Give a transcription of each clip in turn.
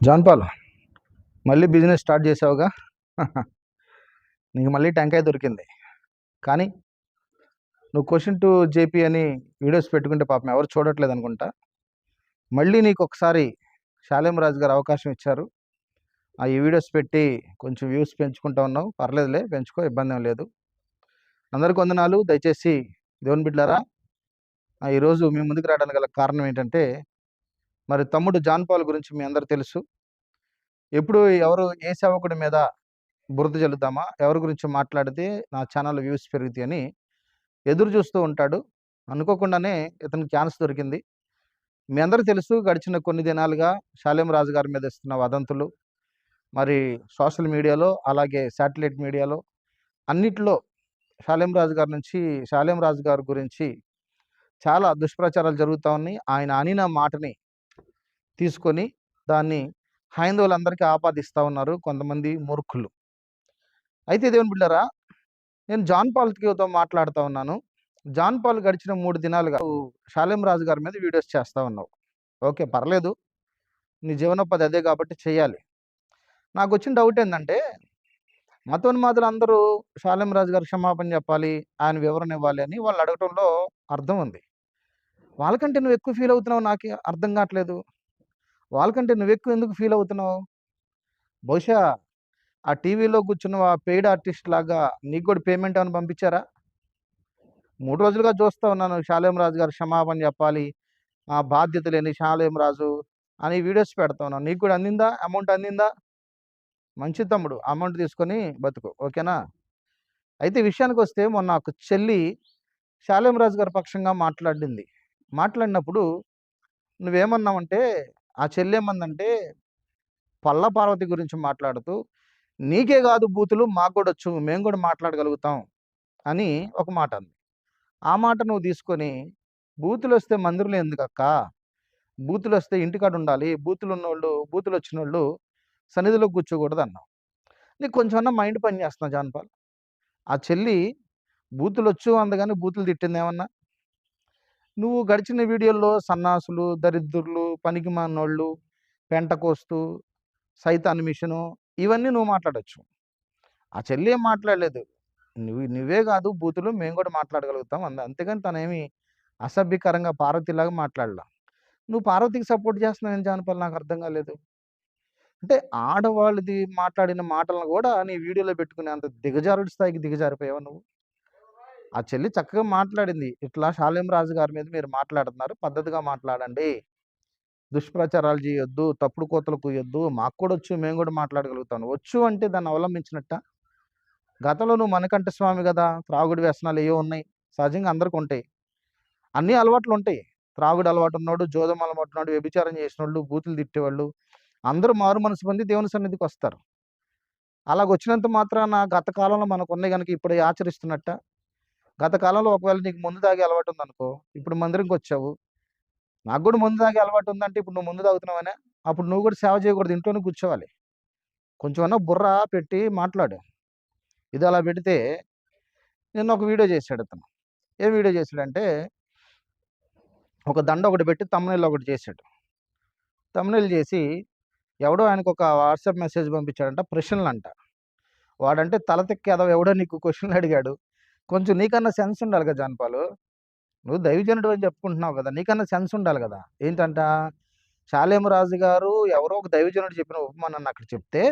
John Paul మళ్ళీ business start చేసావుగా? నీకు మళ్ళీ టెంకాయ దొరికింది. కానీ నువ్వు క్వశ్చన్ టు జేపీ అని వీడియోస్ పెట్టుకుంటే పాపం ఎవరు చూడట్లేదు అనుకుంటా. మళ్ళీ నీకు ఒకసారి శాలేం రాజు గారు అవకాశం ఇచ్చారు. ఆ ఈ వీడియోస్ పెట్టి కొంచెం వ్యూస్ పెంచుకుంటా ఉన్నావు. పర్లేదులే పెంచుకో ఇబ్బంది ఏం లేదు. అందరికి వందనాలు. దయచేసి దేవుని బిడ్డారా ఈరోజు మీ ముందుకు రావడానికి గల కారణం ఏంటంటే మరి తమ్ముడు జాన్ పాల్ గురించి మీ అందరు తెలుసు. ఎప్పుడు ఎవరు ఏ సేవకుడి మీద బురద చల్లుతామా ఎవరి గురించి మాట్లాడితే నా ఛానల్ వ్యూస్ పెరుగుతాయని ఎదురు చూస్తూ ఉంటాడు. అనుకోకుండానే ఇతనికి ఛాన్స్ దొరికింది. మీ అందరూ తెలుసు గడిచిన కొన్ని దినాలుగా శాలేం రాజు గారి మీద ఇస్తున్న వదంతులు. మరి సోషల్ మీడియాలో అలాగే శాటిలైట్ మీడియాలో అన్నిట్లో శాలేం రాజు గారి నుంచి శాలేం రాజు గారి గురించి చాలా దుష్ప్రచారాలు జరుగుతూ ఉన్నాయి. ఆయన అనిన మాటని తీసుకొని దాన్ని హైందవులందరికీ ఆపాదిస్తూ ఉన్నారు కొంతమంది మూర్ఖులు. అయితే దేవుని బిడ్డరా నేను జాన్ పాల్తో మాట్లాడుతూ ఉన్నాను. జాన్ పాల్ గడిచిన మూడు దినాలుగా నువ్వు శాలేం రాజు గారి మీద వీడియోస్ చేస్తూ ఉన్నావు. ఓకే పర్లేదు. నీ జీవనోపాధి అదే కాబట్టి చేయాలి. నాకు వచ్చిన డౌట్ ఏంటంటే మతోన్మాదులు అందరూ శాలేం రాజు గారు క్షమాపణ చెప్పాలి ఆయన వివరణ ఇవ్వాలి అని వాళ్ళు అడగటంలో అర్థం ఉంది. వాళ్ళకంటే నువ్వు ఎక్కువ ఫీల్ అవుతున్నావు నాకు అర్థం కావట్లేదు. వాళ్ళకంటే నువ్వు ఎక్కువ ఎందుకు ఫీల్ అవుతున్నావు? బహుశా ఆ టీవీలో కూర్చున్న ఆ పెయిడ్ ఆర్టిస్ట్ లాగా నీకు కూడా పేమెంట్ ఏమైనా పంపించారా? మూడు రోజులుగా చూస్తూ ఉన్నాను శాలేం రాజు గారు క్షమాపణ చెప్పాలి ఆ బాధ్యత లేని శాలేం రాజు అని వీడియోస్ పెడతా ఉన్నాను. నీకు కూడా అందిందా? అమౌంట్ అందిందా? మంచి తమ్ముడు అమౌంట్ తీసుకొని బతుకు ఓకేనా? అయితే విషయానికి వస్తే మొన్న ఒక చెల్లి శాలేం రాజు గారి పక్షంగా మాట్లాడింది. మాట్లాడినప్పుడు నువ్వేమన్నావంటే ఆ చెల్లి ఏమందంటే పల్ల పార్వతి గురించి మాట్లాడుతూ నీకే కాదు బూతులు మాకు కూడా వచ్చు మేము కూడా మాట్లాడగలుగుతాం అని ఒక మాట అంది. ఆ మాట నువ్వు తీసుకొని బూతులు వస్తే మందిరంలో ఎందుకు అక్క బూతులు వస్తే ఇంటికాడ ఉండాలి బూతులు ఉన్నోళ్ళు బూతులు వచ్చిన వాళ్ళు సన్నిధిలో కూర్చోకూడదు అన్నావు నీకు కొంచెం మైండ్ పని చేస్తున్నా జాన్పాల్ ఆ చెల్లి బూతులు వచ్చు అందుగానే బూతులు తిట్టింది ఏమన్నా నువ్వు గడిచిన వీడియోల్లో సన్నాసులు దరిద్రులు పనికి మానోళ్ళు పెంట కోస్తూ సైతాన్ మిషను ఇవన్నీ నువ్వు మాట్లాడచ్చు. ఆ చెల్లి ఏం మాట్లాడలేదు. నువ్వు నువ్వే కాదు బూతులు మేము కూడా మాట్లాడగలుగుతాం. అంద అంతేగాని తనేమి అసభ్యకరంగా పార్వతిలాగా మాట్లాడలా. నువ్వు పార్వతికి సపోర్ట్ చేస్తున్నావు జానపల్ నాకు అర్థం కాలేదు. అంటే ఆడవాళ్ళది మాట్లాడిన మాటలను కూడా నీ వీడియోలో పెట్టుకునే అంత దిగజారుడి స్థాయికి దిగజారిపోయావు నువ్వు? ఆ చెల్లి చక్కగా మాట్లాడింది. ఇట్లా శాలేం రాజు గారి మీద మీరు మాట్లాడుతున్నారు పద్ధతిగా మాట్లాడండి. దుష్ప్రచారాలు చేయొద్దు తప్పుడు కోతలు కూయొద్దు మాకు కూడా వచ్చు మేము కూడా మాట్లాడగలుగుతాను వచ్చు అంటే దాన్ని అవలంబించినట్ట. గతంలో నువ్వు మనకంట స్వామి కదా త్రాగుడి వ్యసనాలు ఏవో ఉన్నాయి. సహజంగా అందరికి ఉంటాయి. అన్ని అలవాట్లు ఉంటాయి. త్రాగుడు అలవాటు ఉన్నాడు జోదం అలవాటు ఉన్నాడు వ్యభిచారం చేసిన వాళ్ళు బూతులు తిట్టేవాళ్ళు అందరూ మారు మనసు పొంది దేవుని సన్నిధికి వస్తారు. అలాగ వచ్చినంత మాత్రాన గత కాలంలో మనకు ఉన్నాయి కనుక ఇప్పుడే ఆచరిస్తున్నట్ట. గత కాలంలో ఒకవేళ నీకు ముందు తాగే అలవాటు ఉందనుకో ఇప్పుడు మందిరంకి వచ్చావు. నాకు కూడా ముందు తాగే అలవాటు ఉందంటే ఇప్పుడు నువ్వు ముందు తాగుతున్నావనే అప్పుడు నువ్వు కూడా సేవ చేయకూడదు ఇంట్లోనే కూర్చోవాలి. కొంచెమన్నా బుర్ర పెట్టి మాట్లాడు. ఇది అలా పెడితే నిన్న ఒక వీడియో చేశాడు అతను. ఏ వీడియో చేశాడంటే ఒక దండ ఒకటి పెట్టి తమ్ముళ్ళు ఒకటి చేశాడు. తమ్ముళ్ళు చేసి ఎవడో ఆయనకు ఒక వాట్సాప్ మెసేజ్ పంపించాడంట ప్రశ్నలు అంట వాడంటే తల తెక్కి ఎవడో నీకు క్వశ్చన్లు అడిగాడు. కొంచెం నీకన్నా సెన్స్ ఉండాలి కదా జాన్పాలు నువ్వు దైవజనుడు అని చెప్పుకుంటున్నావు కదా నీకన్నా సెన్స్ ఉండాలి కదా. ఏంటంట? శాలేమరాజు గారు ఎవరో ఒక దైవజనుడు చెప్పిన ఉపమానాన్ని అక్కడ చెప్తే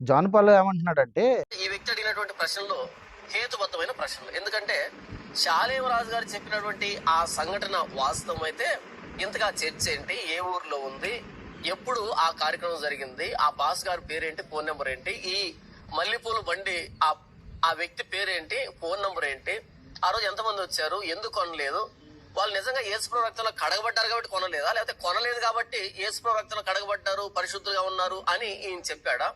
జాన్పాల్ ఏమంటున్నాడంటే ఈ వ్యక్తి అడిగినటువంటి ప్రశ్నలు హేతుబద్ధమైన ప్రశ్నలు. ఎందుకంటే శాలేం రాజు గారు చెప్పినటువంటి ఆ సంఘటన వాస్తవం అయితే ఇంతగా చర్చ ఏంటి? ఏ ఊర్లో ఉంది? ఎప్పుడు ఆ కార్యక్రమం జరిగింది? ఆ బాస్ గారి పేరేంటి? ఫోన్ నెంబర్ ఏంటి? ఈ మల్లెపూల బండి ఆ ఆ వ్యక్తి పేరేంటి? ఫోన్ నెంబర్ ఏంటి? ఆ రోజు ఎంతమంది వచ్చారు? ఎందుకు కొనలేదు? వాళ్ళు నిజంగా ఏసుప్రభు రక్తంలో కడగబడ్డారు కాబట్టి కొనలేదా? లేకపోతే కొనలేదు కాబట్టి ఏసుప్రభు రక్తంలో కడగబడ్డారు పరిశుద్ధులుగా ఉన్నారు అని ఈయన చెప్పాడా?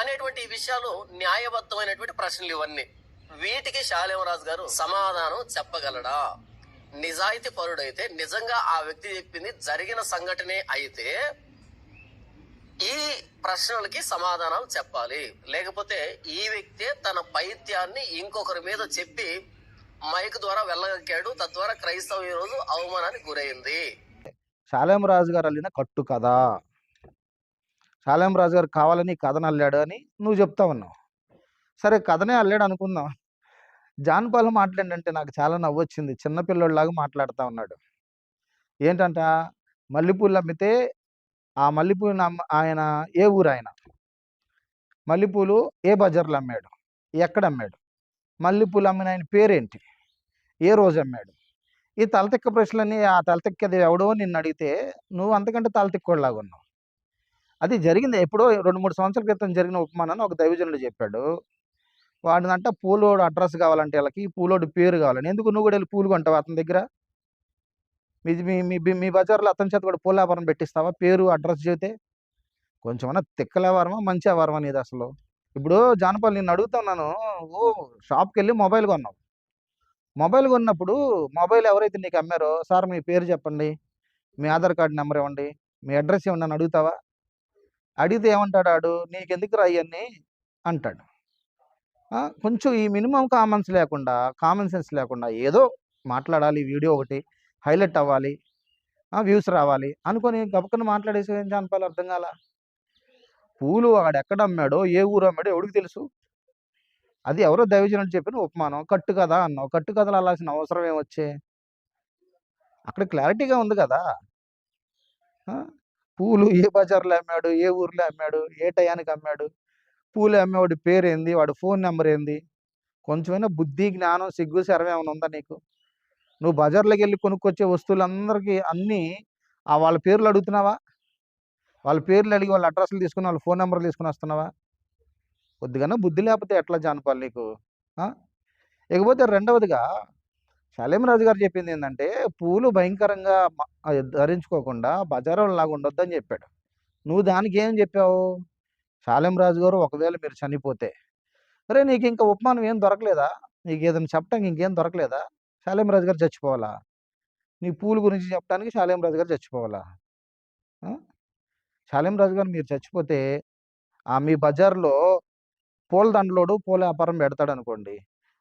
అనేటువంటి ఈ విషయాలు న్యాయబద్ధమైనటువంటి ప్రశ్నలు ఇవన్నీ. వీటికి శాలేమరాజు గారు సమాధానం చెప్పగలడా? నిజాయితీ పరుడైతే నిజంగా ఆ వ్యక్తి చెప్పింది జరిగిన సంఘటనే అయితే ఈ ప్రశ్నలకి సమాధానాలు చెప్పాలి. లేకపోతే ఈ వ్యక్తే తన పైత్యాన్ని ఇంకొకరి మీద చెప్పి మైక్ ద్వారా వెళ్ళగక్కాడు తద్వారా క్రైస్తవం ఈరోజు రోజు అవమానానికి గురైంది. శాలేమరాజు గారు అల్లిన కట్టు కదా శాలేం రాజు గారు కావాలని కథను అల్లాడు అని నువ్వు చెప్తా ఉన్నావు. సరే కథనే అల్లాడు అనుకుందాం. జాన్పాల్ మాట్లాడంటే నాకు చాలా నవ్వు వచ్చింది. చిన్నపిల్లోడిలాగా మాట్లాడుతూ ఉన్నాడు. ఏంటంట మల్లెపూలు అమ్మితే ఆ మల్లెపూలు అమ్మ ఆయన ఏ ఊరు ఆయన మల్లెపూలు ఏ బజార్లో అమ్మాడు? ఎక్కడ అమ్మాడు? మల్లెపూలు అమ్మిన ఆయన పేరేంటి? ఏ రోజు అమ్మాడు? ఈ తలతిక్క ప్రశ్నలన్నీ ఆ తలతిక్కది ఎవడో నిన్ను అడిగితే నువ్వు అంతకంటే తలతిక్కోళ్ళలాగా ఉన్నావు. అది జరిగింది. ఎప్పుడో రెండు మూడు సంవత్సరాల క్రితం జరిగిన ఉపమానాన్ని ఒక దైవజనుడు చెప్పాడు. వాడినంట పూలోడు అడ్రస్ కావాలంటే వీళ్ళకి పూలోడు పేరు కావాలని. ఎందుకు నువ్వు కూడా వెళ్ళి పూలు కొంటావు అతని దగ్గర? మీ మీ మీ మీ బజార్లో అతని చేత కూడా పూల వ్యాపారం పెట్టిస్తావా? పేరు అడ్రస్ చెబితే? కొంచెమన్నా తిక్కల వ్యాపారమా మంచి వ్యాపారమా నీది అసలు? ఇప్పుడు జానపాల్ నేను అడుగుతున్నాను ఓ షాప్కి వెళ్ళి మొబైల్ కొన్నావు. మొబైల్ కొన్నప్పుడు మొబైల్ ఎవరైతే నీకు అమ్మారో సార్ మీ పేరు చెప్పండి. మీ ఆధార్ కార్డు నెంబర్ ఇవ్వండి. మీ అడ్రస్ ఇవ్వండి అని అడుగుతావా? అడిగితే ఏమంటాడు ఆడు? నీకెందుకు రా అవన్నీ అంటాడు కొంచెం ఈ మినిమం కామన్స్ లేకుండా కామన్ సెన్స్ లేకుండా ఏదో మాట్లాడాలి వీడియో ఒకటి. హైలైట్ అవ్వాలి. వ్యూస్ రావాలి. అనుకొని గబక్కన మాట్లాడేసి ఏం జానపాలు అర్థం కాల? పూలు వాడు ఎక్కడ అమ్మాడో ఏ ఊరు అమ్మాడో ఎవడికి తెలుసు? అది ఎవరో దైవజనుడు చెప్పిన ఉపమానం. కట్టు కదా అన్నావు. కట్టు కథలు అల్లాల్సిన అవసరం ఏమొచ్చే? అక్కడ క్లారిటీగా ఉంది కదా? పూలు ఏ బజార్లో అమ్మాడు ఏ ఊర్లో అమ్మాడు ఏ టయానికి అమ్మాడు? పూలు అమ్మేవాడి పేరు ఏంది వాడి ఫోన్ నెంబర్ ఏంది కొంచెమైనా బుద్ధి జ్ఞానం సిగ్గు శరం ఏమైనా ఉందా నీకు? నువ్వు బజార్లోకి వెళ్ళి కొనుక్కొచ్చే వస్తువులందరికీ అన్నీ ఆ వాళ్ళ పేర్లు అడుగుతున్నావా? వాళ్ళ పేర్లు అడిగి వాళ్ళ అడ్రస్లు తీసుకుని వాళ్ళ ఫోన్ నెంబర్లు తీసుకుని వస్తున్నావా? కొద్దిగానే బుద్ధి లేకపోతే ఎట్లా జానపాలి నీకు? ఇకపోతే రెండవదిగా రాజు గారు చెప్పింది ఏంటంటే పూలు భయంకరంగా ధరించుకోకుండా బజారు లాగా ఉండొద్దని చెప్పాడు. నువ్వు దానికి ఏం చెప్పావు? రాజు గారు ఒకవేళ మీరు చనిపోతే. అరే నీకు ఇంకా ఉపమానం ఏం దొరకలేదా? నీకు ఏదైనా చెప్పడానికి ఇంకేం దొరకలేదా? రాజు గారు చచ్చిపోవాలా? నీ పూల గురించి చెప్పడానికి రాజు గారు చచ్చిపోవాలా? శాలేం రాజు గారు మీరు చచ్చిపోతే ఆ మీ బజార్లో పూలదండలోడు పూల వ్యాపారం పెడతాడు అనుకోండి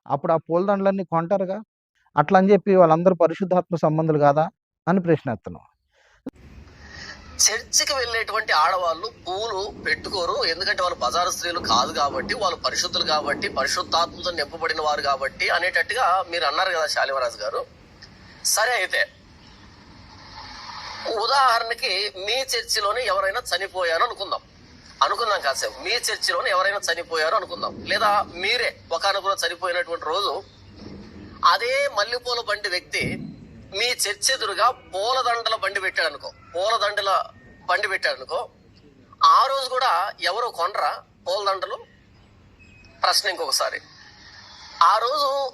అప్పుడు ఆ పూలదండలన్నీ కొంటారుగా? అట్లా అని చెప్పి వాళ్ళందరూ పరిశుద్ధాత్మ సంబంధులు కాదా? అని ప్రశ్న ఎత్తున్నావు చర్చికి వెళ్ళేటువంటి ఆడవాళ్ళు పూలు పెట్టుకోరు. ఎందుకంటే వాళ్ళు బజారు స్త్రీలు కాదు కాబట్టి వాళ్ళు పరిశుద్ధులు కాబట్టి పరిశుద్ధాత్మతో నింపబడిన వారు కాబట్టి అనేటట్టుగా మీరు అన్నారు కదా శాలివరాజు గారు. సరే అయితే ఉదాహరణకి మీ చర్చిలోనే ఎవరైనా చనిపోయారు అనుకుందాం. అనుకుందాం కాసేపు. మీ చర్చిలోనే ఎవరైనా చనిపోయారు అనుకుందాం. లేదా మీరే ఒకనొకరు చనిపోయినటువంటి రోజు అదే మల్లెపూల బండి వ్యక్తి మీ చర్చ ఎదురుగా పూలదండల బండి పెట్టాడు అనుకో పూలదండల బండి పెట్టాడు అనుకో ఆ రోజు కూడా ఎవరు కొనరా పూలదండలు? ప్రశ్న ఇంకొకసారి. ఆ రోజు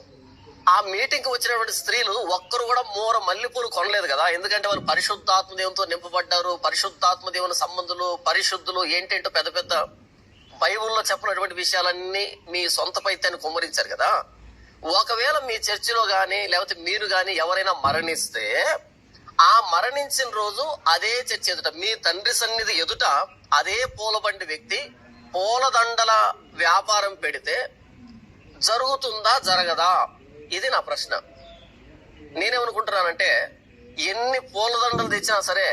ఆ మీటింగ్కి వచ్చినటువంటి స్త్రీలు ఒక్కరు కూడా మూర మల్లెపూలు కొనలేదు కదా. ఎందుకంటే వాళ్ళు పరిశుద్ధాత్మదేవునితో నింపబడ్డారు. పరిశుద్ధాత్మదేవుని సంబంధులు పరిశుద్ధులు ఏంటేంటో పెద్ద పెద్ద బైబుల్లో చెప్పినటువంటి విషయాలన్నీ మీ సొంత పైత్యాన్ని కుమ్మరించారు కదా. ఒకవేళ మీ చర్చిలో కానీ లేకపోతే మీరు కానీ ఎవరైనా మరణిస్తే ఆ మరణించిన రోజు అదే చర్చి ఎదుట మీ తండ్రి సన్నిధి ఎదుట అదే పూలబండి వ్యక్తి పూలదండల వ్యాపారం పెడితే జరుగుతుందా జరగదా? ఇది నా ప్రశ్న. నేనేమనుకుంటున్నానంటే ఎన్ని పూలదండలు తెచ్చినా సరే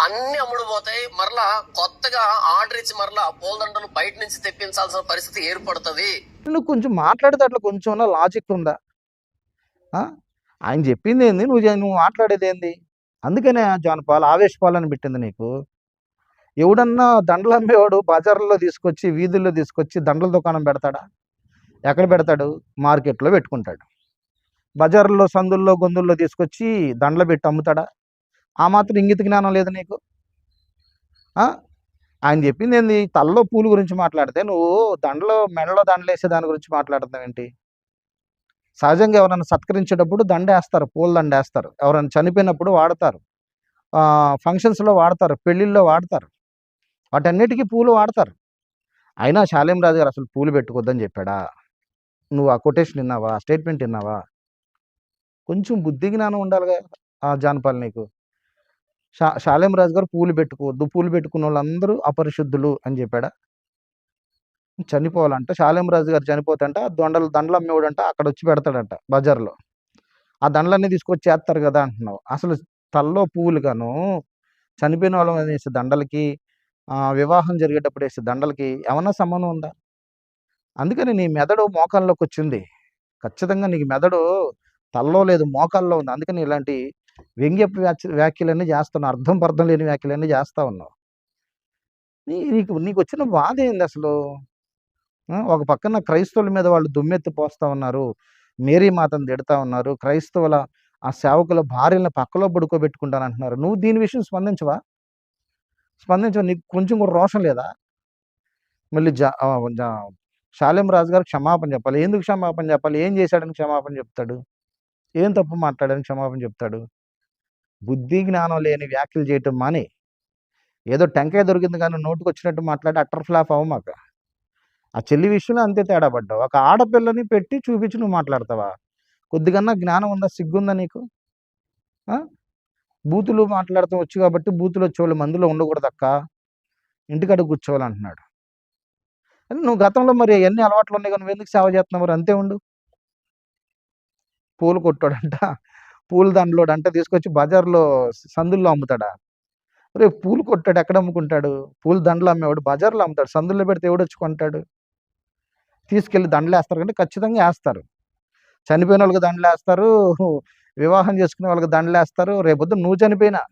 అన్ని అమ్ముడు పోతాయి. మరలా కొత్తగా ఆర్డర్ ఇచ్చి మరలా పూలదండలు బయట నుంచి తెప్పించాల్సిన పరిస్థితి ఏర్పడుతుంది. నువ్వు కొంచెం మాట్లాడితే అట్లా కొంచెం లాజిక్ ఉందా? ఆ? ఆయన చెప్పింది ఏంది? నువ్వు నువ్వు మాట్లాడేది ఏంది? అందుకనే జానపాల ఆవేశపాలని పెట్టింది నీకు. ఎవడన్నా దండలు అమ్మేవాడు బజార్లో తీసుకొచ్చి వీధుల్లో తీసుకొచ్చి దండల దుకాణం పెడతాడా? ఎక్కడ పెడతాడు? మార్కెట్లో పెట్టుకుంటాడు. బజార్లో సందుల్లో గొందుల్లో తీసుకొచ్చి దండలు పెట్టి అమ్ముతాడా? ఆ మాత్రం ఇంగిత జ్ఞానం లేదు నీకు? ఆ? ఆయన చెప్పింది ఏంది? తలలో పూలు గురించి మాట్లాడితే నువ్వు దండలో మెడలో దండలేసే వేసే దాని గురించి మాట్లాడుతున్నావు ఏంటి? సహజంగా ఎవరైనా సత్కరించేటప్పుడు దండ వేస్తారు పూల దండ వేస్తారు ఎవరైనా చనిపోయినప్పుడు వాడతారు. ఫంక్షన్స్లో వాడతారు పెళ్ళిళ్ళలో వాడతారు. వాటన్నిటికీ పూలు వాడతారు. అయినా శాలేం రాజు గారు అసలు పూలు పెట్టుకోవద్దని చెప్పాడా? నువ్వు ఆ కొటేషన్ విన్నావా? ఆ స్టేట్మెంట్ విన్నావా? కొంచెం బుద్ధి జ్ఞానం ఉండాలిగా ఆ జానపాల్ నీకు. షా శాలేం రాజు గారు పూలు పెట్టుకోవద్దు పూలు పెట్టుకున్న వాళ్ళందరూ అపరిశుద్ధులు అని చెప్పాడా? చనిపోవాలంట. శాలేం రాజు గారు చనిపోతంట దొండలు దండలు అమ్మేవాడంట. అక్కడ వచ్చి పెడతాడంట బజార్లో. ఆ దండలన్నీ తీసుకొచ్చి చేస్తారు కదా అంటున్నావు. అసలు తల్లో పువ్వులు గాను చనిపోయిన వాళ్ళ మీద వేసే దండలకి వివాహం జరిగేటప్పుడు వేసే దండలకి ఏమన్నా సంబంధం ఉందా? అందుకని నీ మెదడు మోకాల్లోకి వచ్చింది ఖచ్చితంగా నీకు మెదడు తలలో లేదు మోకాల్లో ఉంది. అందుకని ఇలాంటి వ్యంగ్య వ్యాఖ్య వ్యాఖ్యలన్నీ చేస్తున్నావు. అర్థం పర్థం లేని వ్యాఖ్యలన్నీ చేస్తా ఉన్నావు. నీ నీకు నీకు వచ్చిన బాధ ఏంది అసలు? ఒక పక్కన క్రైస్తవుల మీద వాళ్ళు దుమ్మెత్తి పోస్తా ఉన్నారు. మేరీ మాతను తిడతా ఉన్నారు. క్రైస్తవుల ఆ సేవకుల భార్యలను పక్కలో పడుకోబెట్టుకుంటాను అంటున్నారు. నువ్వు దీని విషయం స్పందించవా? స్పందించవా? నీకు కొంచెం కూడా రోషం లేదా? మళ్ళీ జా శాలిం రాజు గారు క్షమాపణ చెప్పాలి. ఎందుకు క్షమాపణ చెప్పాలి? ఏం చేశాడని క్షమాపణ చెప్తాడు? ఏం తప్పు మాట్లాడని క్షమాపణ చెప్తాడు? బుద్ధి జ్ఞానం లేని వ్యాఖ్యలు చేయటం మాని. ఏదో టెంకాయ దొరికింది కానీ నోటుకు వచ్చినట్టు మాట్లాడి అట్టర్ ఫ్లాప్ అవ్వమాక ఆ చెల్లి విషయంలో అంతే తేడా పడ్డావు. ఒక ఆడపిల్లని పెట్టి చూపించి నువ్వు మాట్లాడతావా? కొద్దిగన్నా జ్ఞానం ఉందా? సిగ్గుందా నీకు? బూతులు మాట్లాడుతూ వచ్చు కాబట్టి బూతులు వచ్చేవాళ్ళు మందులో ఉండకూడదు అక్క. ఇంటికాడ కూర్చోవాలంటున్నాడు నువ్వు గతంలో మరి ఎన్ని అలవాట్లు ఉన్నాయి కానీ నువ్వు ఎందుకు సేవ చేస్తున్నావు? మరి అంతే ఉండు. పూలు కొట్టాడంట. పూల దండలోడు అంటే తీసుకొచ్చి బజార్లో సందుల్లో అమ్ముతాడా? రే పూలు కొట్టాడు ఎక్కడ అమ్ముకుంటాడు? పూల దండలు అమ్మేవాడు బజార్లో అమ్ముతాడు సందుల్లో పెడితే ఎవడు వచ్చి కొంటాడు? తీసుకెళ్ళి దండలు వేస్తారు కంటే ఖచ్చితంగా వేస్తారు. చనిపోయిన వాళ్ళకి దండలు వేస్తారు వివాహం చేసుకునే వాళ్ళకి దండలు వేస్తారు రేపొద్దు నువ్వు చనిపోయినా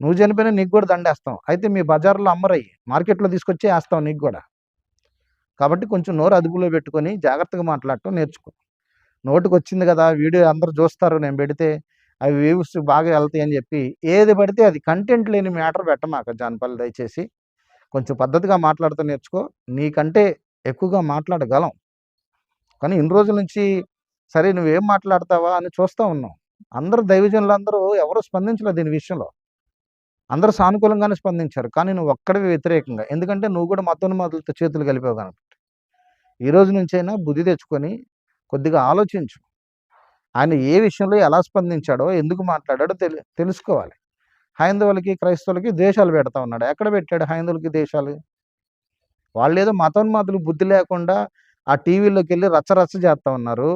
నువ్వు చనిపోయినా నీకు కూడా దండేస్తాం. అయితే మీ బజార్లో అమ్మరయ్యి మార్కెట్లో తీసుకొచ్చి వేస్తాం నీకు కూడా. కాబట్టి కొంచెం నోరు అదుపులో పెట్టుకొని జాగ్రత్తగా మాట్లాడటం నేర్చుకో. నోటికి వచ్చింది కదా వీడియో అందరూ చూస్తారు నేను పెడితే అవి వ్యూస్ బాగా వెళ్తాయి అని చెప్పి ఏది పడితే అది కంటెంట్ లేని మ్యాటర్ పెట్టమాక జానపల్లి దయచేసి. కొంచెం పద్ధతిగా మాట్లాడుతూ నేర్చుకో. నీకంటే ఎక్కువగా మాట్లాడగలం. కానీ ఇన్ని రోజుల నుంచి సరే నువ్వేం మాట్లాడతావా అని చూస్తూ ఉన్నాం. అందరూ దైవజనులు అందరూ ఎవరు స్పందించలేదు దీని విషయంలో. అందరూ సానుకూలంగానే స్పందించారు. కానీ నువ్వు ఒక్కడివి వ్యతిరేకంగా. ఎందుకంటే నువ్వు కూడా మతోన్మాదులతో చేతులు కలిపావు కనుక ఈ రోజు నుంచైనా బుద్ధి తెచ్చుకొని కొద్దిగా ఆలోచించు. ఆయన ఏ విషయంలో ఎలా స్పందించాడో ఎందుకు మాట్లాడాడో తెలి తెలుసుకోవాలి. హైందవులకి క్రైస్తవులకి దేశాలు పెడతా ఉన్నాడు. ఎక్కడ పెట్టాడు హైందవులకి దేశాలు వాళ్ళు ఏదో మతోన్మాతులు బుద్ధి లేకుండా ఆ టీవీలోకి వెళ్ళి రచ్చరచ్చ చేస్తూ ఉన్నారు.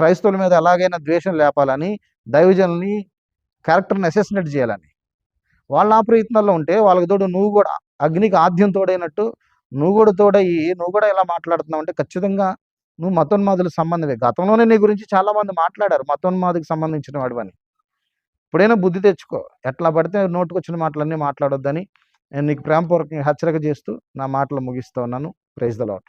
క్రైస్తవుల మీద ఎలాగైనా ద్వేషం లేపాలని దైవజనుల్ని క్యారెక్టర్ని అసెసినేట్ చేయాలని. వాళ్ళ ఆ ప్రయత్నాల్లో ఉంటే వాళ్ళకి తోడు నువ్వు కూడా అగ్నికి ఆద్యం తోడైనట్టు నువ్వు కూడా తోడయ్యి నువ్వు కూడా ఇలా మాట్లాడుతున్నావు అంటే ఖచ్చితంగా నువ్వు మతోన్మాదుల సంబంధమే. గతంలోనే నీ గురించి చాలా మంది మాట్లాడారు. మతోన్మాదికి సంబంధించిన వాడు అని. ఇప్పుడైనా బుద్ధి తెచ్చుకో. ఎట్లా పడితే నోటుకొచ్చిన మాటలన్నీ మాట్లాడొద్దని నేను నీకు ప్రేమపూర్వకంగా హెచ్చరిక చేస్తూ నా మాటలు ముగిస్తూ ఉన్నాను. Praise the lot